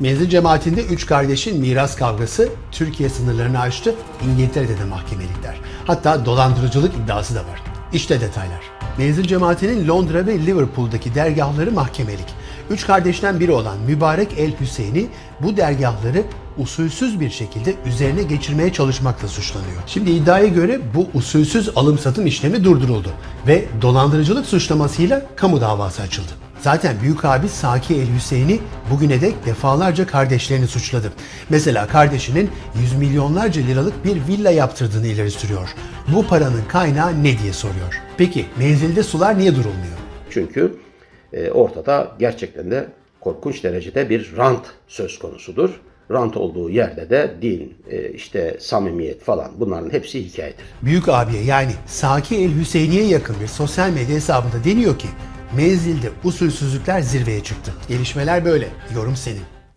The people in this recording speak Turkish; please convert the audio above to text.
Menzil cemaatinde üç kardeşin miras kavgası Türkiye sınırlarını aştı. İngiltere'de de mahkemelikler. Hatta dolandırıcılık iddiası da var. İşte detaylar. Menzil cemaatinin Londra ve Liverpool'daki dergahları mahkemelik. Üç kardeşten biri olan Mübarek El Hüseyin'i bu dergahları usulsüz bir şekilde üzerine geçirmeye çalışmakla suçlanıyor. Şimdi iddiaya göre bu usulsüz alım satım işlemi durduruldu ve dolandırıcılık suçlamasıyla kamu davası açıldı. Zaten büyük abi Saki El Hüseyin'i bugüne dek defalarca kardeşlerini suçladı. Mesela kardeşinin yüz milyonlarca liralık bir villa yaptırdığını ileri sürüyor. Bu paranın kaynağı ne diye soruyor. Peki menzilde sular niye durulmuyor? Çünkü e, ortada gerçekten de korkunç derecede bir rant söz konusudur. Rant olduğu yerde de din, e, işte samimiyet falan bunların hepsi hikayedir. Büyük abiye yani Saki El Hüseyin'e yakın bir sosyal medya hesabında deniyor ki menzilde usulsüzlükler zirveye çıktı. Gelişmeler böyle. Yorum senin.